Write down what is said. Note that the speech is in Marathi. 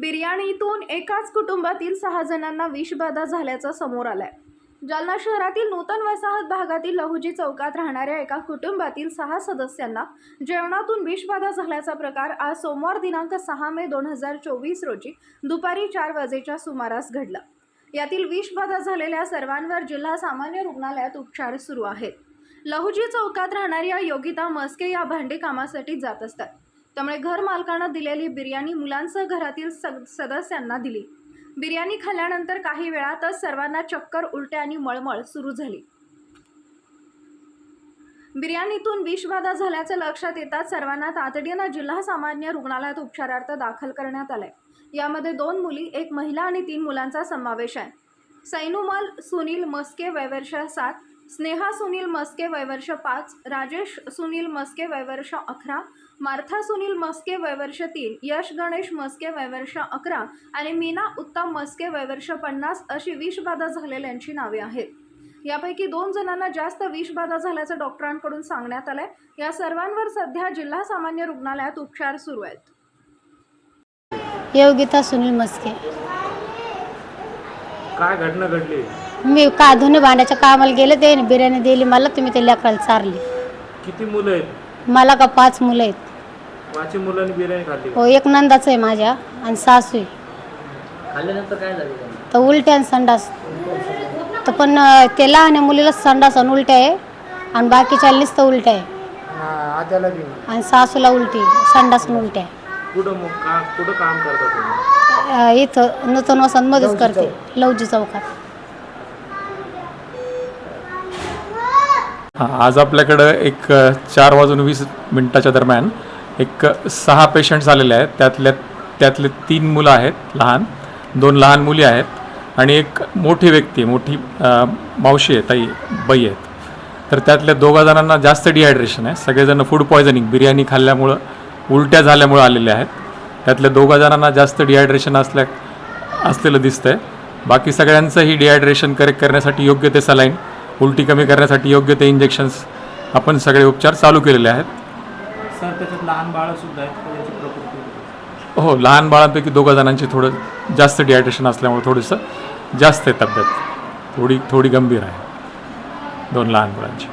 बिर्याणीतून एकाच कुटुंबातील सहा जणांना विषबाधा झाल्याचं समोर आलंय. जालना शहरातील नूतन वसाहत भागातील लहुजी चौकात राहणाऱ्या एका कुटुंबातील सहा सदस्यांना जेवणातून विषबाधा झाल्याचा प्रकार आज सोमवार दिनांक सहा मे दोन हजार चोवीस रोजी दुपारी चार वाजेच्या सुमारास घडला. यातील विषबाधा झालेल्या सर्वांवर जिल्हा सामान्य रुग्णालयात उपचार सुरू आहेत. लहुजी चौकात राहणाऱ्या योगिता मस्के या भांडी कामासाठी जात असतात. त्यामुळे घर मालकानं दिलेली बिर्याणी मुलांसह घरातील सग सदस्यांना दिली. बिर्याणी खाल्ल्यानंतर काही वेळातच सर्वांना चक्कर उलट्या आणि मळमळ सुरू झाली. बिर्याणीतून विषबाधा झाल्याचं लक्षात येताच सर्वांना तातडीनं जिल्हा सामान्य रुग्णालयात उपचारार्थ दाखल करण्यात आलंय. यामध्ये दोन मुली एक महिला आणि तीन मुलांचा समावेश आहे. सैनुमल सुनील मस्के वैवर्ष सात स्नेहा सुनील मस्के वयवर्ष पाच राजेश सुनील मस्के वयवर्ष अकरा मार्था सुनील मस्के वयवर्ष तीन यश गणेश मस्के वयवर्ष अकरा आणि मीना उत्तम मस्के वयवर्ष पन्नास अशी विषबाधा झालेल्यांची नावे आहेत. यापैकी दोन जणांना जास्त विषबाधा झाल्याचं डॉक्टरांकडून सांगण्यात आलंय. या सर्वांवर सध्या जिल्हा सामान्य रुग्णालयात उपचार सुरू आहेत. योगिता सुनील मस्के. काय घटना घडली? मी का धुणे भांड्याच्या कामाला गेले ते बिर्याणी दिली मला तुम्ही ते लेकराला चारली. किती मुलं आहेत? मला का पाच मुलं आहेत? पाचही मुलांनी बिर्याणी खाल्ली. हो एक नंदाचं आहे माझ्या आणि सासू आहे. खाल्ल्यानंतर काय झालं त्यांना? तर उलट्या आणि संडास. तर पण अं, ते लहान आहे मुलीला संडास आणि उलट्या आहे आणि बाकीच्या नुसतं उलट्या आहे. आणि सासूला उलटी संडास आणि उलट्या. आहे कुठं मग का कुठं काम करता तुम्ही? अं, इथं नूतन वसंत मध्येच करते लवजी चौकात. आज आपल्याकडं एक चार वाजून वीस मिनटाच्या दरम्यान एक सहा पेशंट्स आलेले आहेत. त्यातल्या त्यातले तीन मुलं आहेत लहान. दोन लहान मुली आहेत आणि एक मोठी व्यक्ती मोठी मावशी आहे ताई बाई आहेत. तर त्यातल्या दोघा जणांना जास्त डिहायड्रेशन आहे. सगळेजण फूड पॉयझनिंग बिर्याणी खाल्ल्यामुळं उलट्या झाल्यामुळं आलेले आहेत. त्यातल्या दोघा जणांना जास्त डिहायड्रेशन असल्या असलेलं दिसतंय. बाकी सगळ्यांचंही डिहायड्रेशन करेक्ट करण्यासाठी योग्य ते सलाईन उलटी कमी करण्यासाठी योग्य ते इंजेक्शन्स आपण सगळे उपचार चालू केलेले आहेत. सर त्याच्यात लहान बाळ सुद्धा आहेत हो लहान बाळांपैकी दोघा जणांची थोडं जास्त डिहायड्रेशन असल्यामुळे थोडंसं जास्त आहे तब्येत. थोडी थोडी गंभीर आहे. दोन लहान मुलांची.